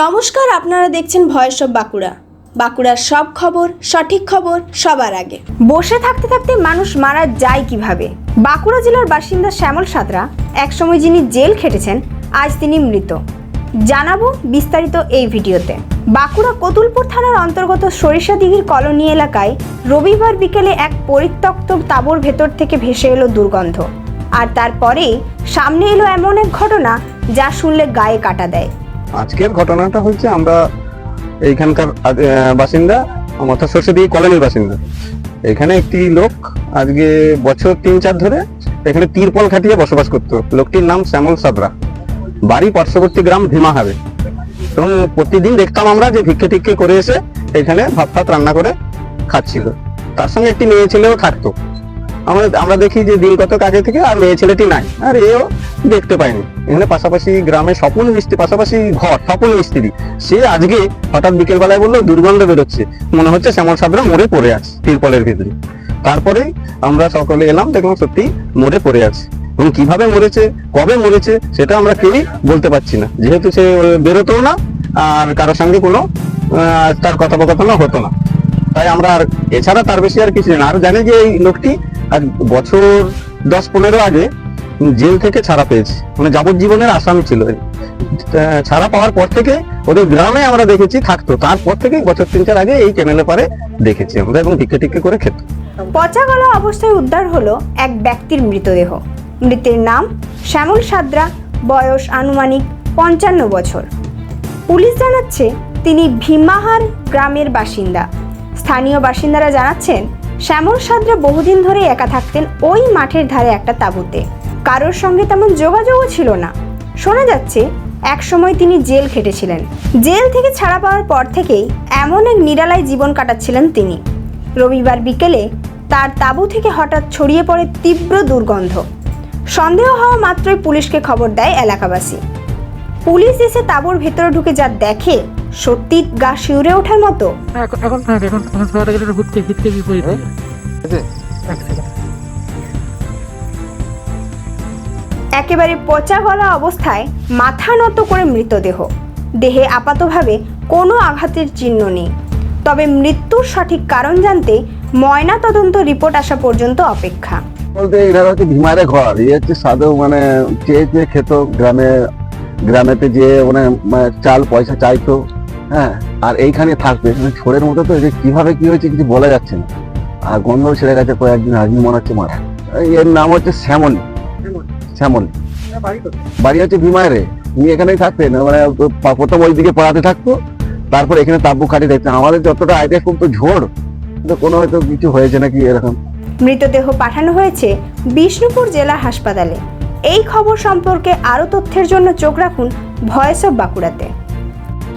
নমস্কার, আপনারা দেখছেন ভয়েস অব বাঁকুড়া। বাঁকুড়ার সব খবর, সঠিক খবর, সবার আগে। বসে থাকতে থাকতে মানুষ মারা যায় কীভাবে? বাঁকুড়া জেলার বাসিন্দা শ্যামল সাঁতরা, একসময় যিনি জেল খেটেছেন, আজ তিনি মৃত। জানাব বিস্তারিত এই ভিডিওতে। বাঁকুড়া কতুলপুর থানার অন্তর্গত সরিষাদিঘির কলোনি এলাকায় রবিবার বিকেলে এক পরিত্যক্ত তাঁবুর ভেতর থেকে ভেসে এলো দুর্গন্ধ। আর তারপরেই সামনে এলো এমন এক ঘটনা যা শুনলে গায়ে কাটা দেয়। আজকের ঘটনাটা হচ্ছে আমরা এইখানকার বাসিন্দা, অর্থাৎ সরষেদি কলোনির বাসিন্দা। এখানে একটি লোক আজকে বছর তিন চার ধরে এখানে তিরপল খাটিয়ে বসবাস করতো। লোকটির নাম শ্যামল সাবরা। বাড়ি পার্শ্ববর্তী গ্রাম ভীমাহাবে এবং প্রতিদিন দেখতাম আমরা যে ভিক্ষে টিক্ষে করে এসে এখানে ভাত ফাত রান্না করে খাচ্ছিল। তার সঙ্গে একটি মেয়ে ছেলেও থাকতো। আমরা আমরা দেখি যে দিন কতক আগে থেকে, আর মেয়ে ছেলেটি নাই। আর এও দেখতে পাইনি এখানে পাশাপাশি গ্রামে স্বপন মিস্ত্রি, পাশাপাশি ঘর, স্বপন মিস্ত্রি। সে আজকে হঠাৎ বিকেল বেলায় বলল, দুর্গন্ধ বেরোচ্ছে। মনে হচ্ছে শ্যামল সাবরা মরে পড়ে আছে তিরপলের ভিতরে। তারপরে আমরা সকলে এলাম, দেখলাম সত্যি মরে পড়ে আছে। এবং কীভাবে মরেছে, কবে মরেছে, সেটা আমরা কেউই বলতে পারছি না। যেহেতু সে বেরোতো না, আর কারোর সঙ্গে কোনো তার কথোপকথনও হতো না। তাই আমরা আর, এছাড়া তার বেশি আর কিছু না। আর জানি যে এই লোকটি আজ বছর দশ পনেরো আগে জেল থেকে ছাড়া পেয়েছে। মানে যাবজ্জীবনের আসামি ছিল। ছাড়া পাওয়ার পর থেকে ওদের গ্রামে আমরা দেখেছি, থাকতো। তারপর থেকে বছর তিন চার আগে এই ক্যানেলে পারে দেখেছি আমরা এবং টিকে টিকে করে খেত। পচা গলা অবস্থায় উদ্ধার হলো এক ব্যক্তির মৃতদেহ। মৃতের নাম শ্যামল সাদ্রা বয়স আনুমানিক পঞ্চান্ন বছর। পুলিশ জানাচ্ছে তিনি ভীমাহার গ্রামের বাসিন্দা। স্থানীয় বাসিন্দারা জানাচ্ছেন শ্যামল সাদ্রা বহুদিন ধরে একা থাকতেন ওই মাঠের ধারে একটা তাঁবুতে। কারোর সঙ্গে তেমন যোগাযোগও ছিল না। শোনা যাচ্ছে, একসময় তিনি জেল খেটেছিলেন। জেল থেকে ছাড়া পাওয়ার পর থেকেই এমন এক নিরালায় জীবন কাটাচ্ছিলেন তিনি। রবিবার বিকেলে তার তাঁবু থেকে হঠাৎ ছড়িয়ে পড়ে তীব্র দুর্গন্ধ। সন্দেহ হওয়া মাত্রই পুলিশকে খবর দেয় এলাকাবাসী। পুলিশ এসে তাঁবুর ভেতরে ঢুকে যা দেখে সত্যি গা শিউরে ওঠার মতো? এখন এখন এখন এখন খাওয়াটা গেলে ঘুরতে ফিরতে বিপরীত হবে একেবারে পচা গলা অবস্থায় মাথা নত করে মৃতদেহ। দেহে আপাতভাবে কোনো আঘাতের চিহ্ন নেই। তবে মৃত্যুর সঠিক কারণ জানতে ময়না তদন্ত রিপোর্ট আসা পর্যন্ত অপেক্ষা। বলতে হচ্ছে ভীমারে ঘর। এই হচ্ছে সাধু মানে চেয়ে চেয়ে খেত গ্রামে গ্রামেতে যে মানে মানে চাল পয়সা চাইতো হ্যাঁ আর এইখানে থাকবে। মানে ছোড়ের মতো তো কীভাবে কি হয়েছে কিছু বলা যাচ্ছে না। আর গন্ধ ছেড়ে গেছে কয়েকদিন আগে মনে হচ্ছে মারা। এর নাম হচ্ছে শ্যামল। শ্যামল। বাড়ি হচ্ছে ভীমারে উনি এখানেই থাকতেন মানে পা- প্রথম ওই দিকে পড়াতে থাকতো, তারপর এখানে তাব্বু খাটি দেখতেন আমাদের যতটা আইডিয়া খুব তো ঝোড় কিন্তু কোনো হয়তো কিছু হয়েছে নাকি এরকম। মৃতদেহ পাঠানো হয়েছে বিষ্ণুপুর জেলা হাসপাতালে। এই খবর সম্পর্কে আরও তথ্যের জন্য চোখ রাখুন ভয়েস অফ বাঁকুড়াতে।